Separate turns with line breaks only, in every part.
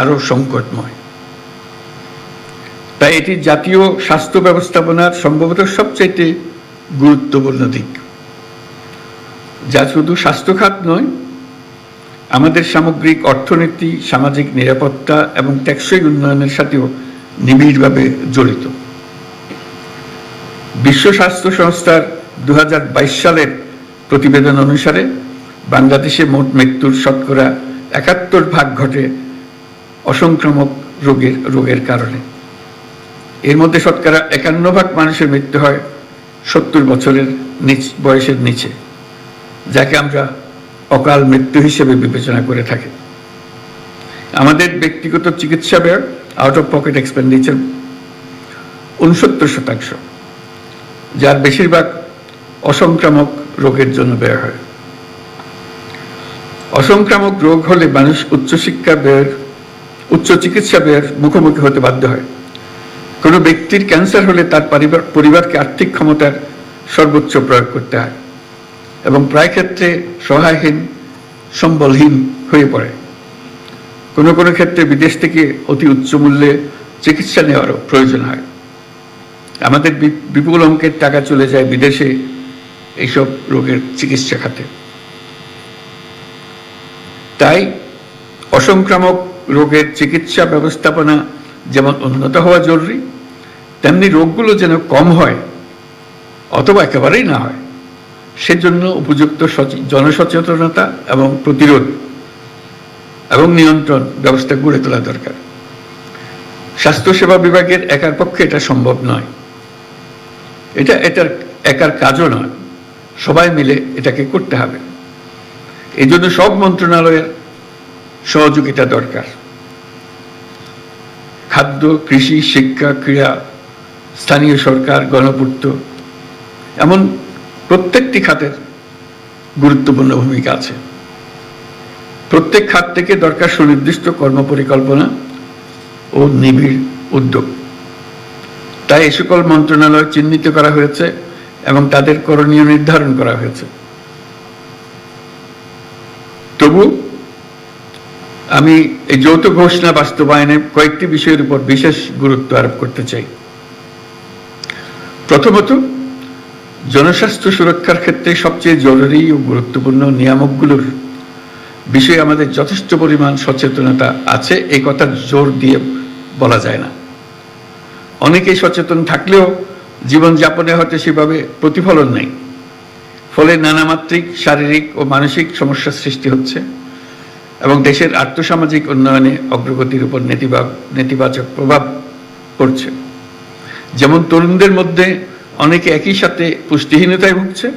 আরও সংকটময়। তাই এটি জাতীয় স্বাস্থ্য ব্যবস্থাপনার সম্ভবত সবচাইতে গুরুত্বপূর্ণ দিক। যা শুধু স্বাস্থ্য খাত নয়, আমাদের সামগ্রিক অর্থনীতি, সামাজিক নিরাপত্তা এবং টেকসই উন্নয়নের সাথেও নিবিড়ভাবে জড়িত। বিশ্ব স্বাস্থ্য সংস্থার দু হাজার বাইশ সালের প্রতিবেদন অনুসারে বাংলাদেশে মোট মৃত্যুর শতকরা একাত্তর ভাগ ঘটে অসংক্রামক রোগের রোগের কারণে। এর মধ্যে শতকরা একান্ন ভাগ মানুষের মৃত্যু হয় সত্তর বছরের নিচ, বয়সের নিচে, যাকে আমরা অকাল মৃত্যু হিসেবে বিবেচনা করে থাকি। আমাদের ব্যক্তিগত চিকিৎসা ব্যয় আউট অফ পকেট এক্সপেন্ডিচার উনসত্তর শতাংশ, যার বেশিরভাগ অসংক্রামক রোগের জন্য ব্যয় হয়। অসংক্রামক রোগ হলে মানুষ উচ্চশিক্ষা ব্যয়ের উচ্চ চিকিৎসা ব্যয়ের মুখোমুখি হতে বাধ্য হয়। কোনো ব্যক্তির ক্যান্সার হলে তার পরিবার, পরিবারকে আর্থিক ক্ষমতার সর্বোচ্চ প্রয়োগ করতে হয় এবং প্রায় ক্ষেত্রে সহায়হীন, সম্বলহীন হয়ে পড়ে। কোনো কোনো ক্ষেত্রে বিদেশ থেকে অতি উচ্চ মূল্যে চিকিৎসা নেওয়ারও প্রয়োজন হয়। আমাদের বিপুল অঙ্কের টাকা চলে যায় বিদেশে এইসব রোগের চিকিৎসা খাতে। তাই অসংক্রামক রোগের চিকিৎসা ব্যবস্থাপনা যেমন উন্নত হওয়া জরুরি, তেমনি রোগগুলো যেন কম হয় অথবা একেবারেই না হয়, সেজন্য উপযুক্ত জনসচেতনতা এবং প্রতিরোধ এবং নিয়ন্ত্রণ ব্যবস্থা গড়ে তোলা দরকার। স্বাস্থ্যসেবা বিভাগের একার পক্ষে এটা সম্ভব নয়। এটা, এটার একার কাজও নয়। সবাই মিলে এটাকে করতে হবে। এই জন্য সব মন্ত্রণালয়ের সহযোগিতা দরকার। খাদ্য, কৃষি, শিক্ষা, ক্রীড়া, স্থানীয় সরকার, গণপূর্ত, এমন প্রত্যেকটি খাতের গুরুত্বপূর্ণ ভূমিকা আছে। প্রত্যেক খাত থেকে দরকার সুনির্দিষ্ট কর্মপরিকল্পনা ও নিবিড় উদ্যোগ। তাই এ সকল মন্ত্রণালয় চিহ্নিত করা হয়েছে এবং তাদের করণীয় নির্ধারণ করা হয়েছে। তবু আমি এই যৌথ ঘোষণা বাস্তবায়নে কয়েকটি বিষয়ের উপর বিশেষ গুরুত্ব আরোপ করতে চাই। প্রথমত, জনস্বাস্থ্য সুরক্ষার ক্ষেত্রে সবচেয়ে জরুরি ও গুরুত্বপূর্ণ নিয়ামকগুলোর বিষয়ে আমাদের যথেষ্ট পরিমাণ সচেতনতা আছে, এই কথা জোর দিয়ে বলা যায় না। অনেকেই সচেতন থাকলেও জীবনযাপনে হয়তো সেভাবে প্রতিফলন নেই। ফলে নানামাত্রিক শারীরিক ও মানসিক সমস্যার সৃষ্টি হচ্ছে। এবং দেশের আর্থসামাজিক উন্নয়নে অগ্রগতির উপর নেতিবাচক প্রভাব পড়ছে। যেমন তরুণদের মধ্যে অনেকে একই সাথে পুষ্টিহীনতায় ভুগছে,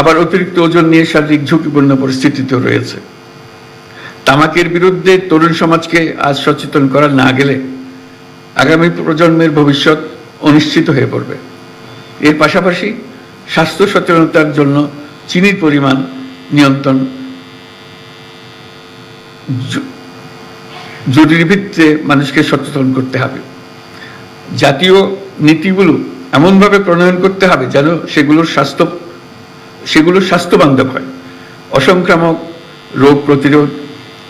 আবার অতিরিক্ত ওজন নিয়ে শারীরিক ঝুঁকিপূর্ণ পরিস্থিতিতেও রয়েছে। তামাকের বিরুদ্ধে তরুণ সমাজকে আজ সচেতন করা না গেলে আগামী প্রজন্মের ভবিষ্যৎ অনিশ্চিত হয়ে পড়বে। এর পাশাপাশি স্বাস্থ্য সচেতনতার জন্য চিনির পরিমাণ নিয়ন্ত্রণ জরুরি ভিত্তিতে মানুষকে সচেতন করতে হবে। জাতীয় নীতিগুলো এমনভাবে প্রণয়ন করতে হবে যেন সেগুলোর স্বাস্থ্য, সেগুলো স্বাস্থ্যবান্ধব হয়। অসংক্রামক রোগ প্রতিরোধ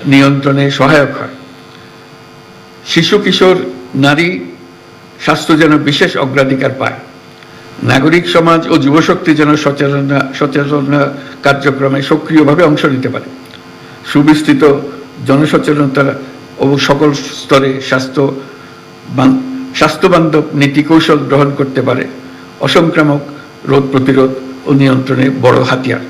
নিয়ন্ত্রণে সহায়ক হয়। শিশু, কিশোর, নারী স্বাস্থ্য যেন বিশেষ অগ্রাধিকার পায়। নাগরিক সমাজ ও যুবশক্তি যেন সচেতনতা সচেতনতা কার্যক্রমে সক্রিয়ভাবে অংশ নিতে পারে। সুবিস্তৃত জনসচেতনতা ও সকল স্তরে স্বাস্থ্য স্বাস্থ্যবান্ধব নীতি কৌশল গ্রহণ করতে পারে। অসংক্রামক রোগ প্রতিরোধ ও নিয়ন্ত্রণে বড় হাতিয়ার।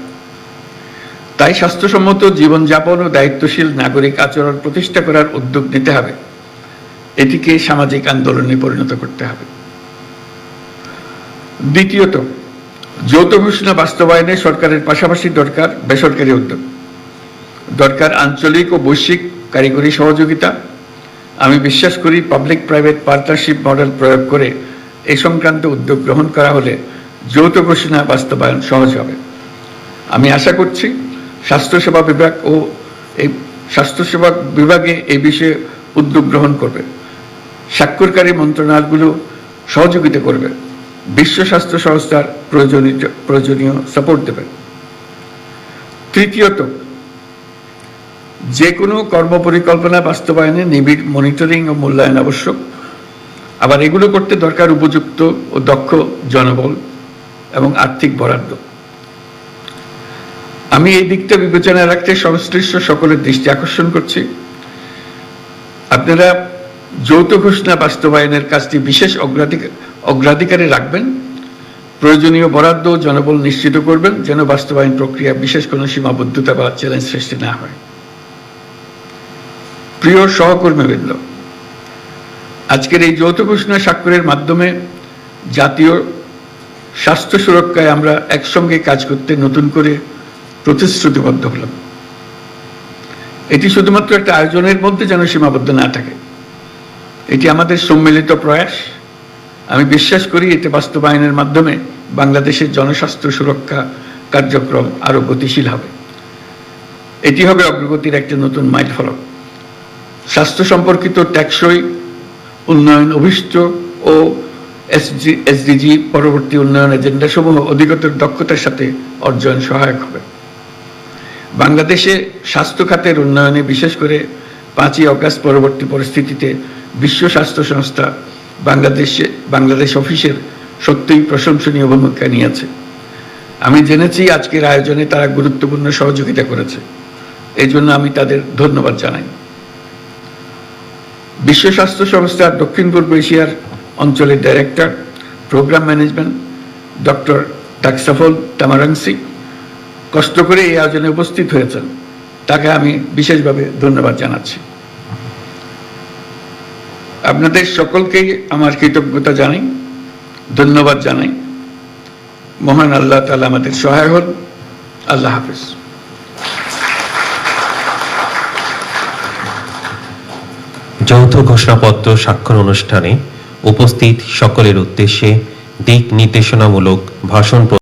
তাই স্বাস্থ্যসম্মত জীবনযাপন ও দায়িত্বশীল নাগরিক আচরণ প্রতিষ্ঠা করার উদ্যোগ নিতে হবে। এটিকে সামাজিক আন্দোলনে পরিণত করতে হবে। দ্বিতীয়ত, যৌথ ঘোষণা বাস্তবায়নে সরকারের পাশাপাশি দরকার বেসরকারি উদ্যোগ। দরকার আঞ্চলিক ও বৈশ্বিক কারিগরি সহযোগিতা। আমি বিশ্বাস করি পাবলিক প্রাইভেট পার্টনারশিপ মডেল প্রয়োগ করে এই সংক্রান্ত উদ্যোগ গ্রহণ করা হলে যৌথ ঘোষণা বাস্তবায়ন সহজ হবে। আমি আশা করছি স্বাস্থ্যসেবা বিভাগ ও এই স্বাস্থ্যসেবা বিভাগে এই বিষয়ে উদ্যোগ গ্রহণ করবে। স্বাক্ষরকারী মন্ত্রণালয়গুলো সহযোগিতা করবে। বিশ্ব স্বাস্থ্য সংস্থার প্রয়োজনীয় প্রয়োজনীয় সাপোর্ট দেবে। তৃতীয়ত যে কোনো কর্মপরিকল্পনা বাস্তবায়নে নিবিড় মনিটরিং ও মূল্যায়ন আবশ্যক। আবার এগুলো করতে দরকার উপযুক্ত ও দক্ষ জনবল এবং আর্থিক বরাদ্দ। আমি এই দিকটা বিবেচনায় রাখতে সংশ্লিষ্ট সকলের দৃষ্টি আকর্ষণ করছি। আপনারা যৌথ ঘোষণা বাস্তবায়নের কাজটি বিশেষ অগ্রাধিকার অগ্রাধিকারে রাখবেন। প্রয়োজনীয় বরাদ্দ জনবল নিশ্চিত করবেন যেন বাস্তবায়ন প্রক্রিয়া বিশেষ কোনো সীমাবদ্ধতা বা চ্যালেঞ্জ সৃষ্টি না হয়। প্রিয় সহকর্মীবৃন্দ, আজকের এই যৌথ ঘোষণা স্বাক্ষরের মাধ্যমে জাতীয় স্বাস্থ্য সুরক্ষায় আমরা একসঙ্গে কাজ করতে নতুন করে প্রতিশ্রুতিবদ্ধ হলাম। এটি শুধুমাত্র একটা আয়োজনের মধ্যে যেন সীমাবদ্ধ না থাকে। এটি আমাদের সম্মিলিত প্রয়াস। আমি বিশ্বাস করি এতে বাস্তবায়নের মাধ্যমে বাংলাদেশের জনস্বাস্থ্য সুরক্ষা কার্যক্রম আরও গতিশীল হবে। এটি হবে অগ্রগতির একটি নতুন মাইল ফলক স্বাস্থ্য সম্পর্কিত টেকসই উন্নয়ন অভিষ্ট ও এসজি এসডিজি পরবর্তী উন্নয়ন এজেন্ডা সমূহ অধিকতর দক্ষতার সাথে অর্জন সহায়ক হবে। বাংলাদেশে স্বাস্থ্য খাতের উন্নয়নে বিশেষ করে পাঁচই অগাস্ট পরবর্তী পরিস্থিতিতে বিশ্ব স্বাস্থ্য সংস্থা বাংলাদেশে, বাংলাদেশ অফিসের সত্যিই প্রশংসনীয় ভূমিকা নিয়েছে। আমি জেনেছি আজকের আয়োজনে তারা গুরুত্বপূর্ণ সহযোগিতা করেছে। এই জন্য আমি তাদের ধন্যবাদ জানাই। বিশ্ব স্বাস্থ্য সংস্থার দক্ষিণ পূর্ব এশিয়ার অঞ্চলের ডাইরেক্টর প্রোগ্রাম ম্যানেজমেন্ট ডক্টর টাকসাফল তামারাংসি কষ্ট করে এই আয়োজনে উপস্থিত হয়েছেন। তাকে আমি বিশেষভাবে ধন্যবাদ জানাচ্ছি। আপনাদের সকলকেই আমার কৃতজ্ঞতা জানাই, ধন্যবাদ জানাই। মহান আল্লাহ তালা আমাদের সহায় হন। আল্লাহ হাফিজ।
যৌথ ঘোষণাপত্র স্বাক্ষর অনুষ্ঠানে উপস্থিত সকলের উদ্দেশ্যে দিক নির্দেশনামূলক ভাষণ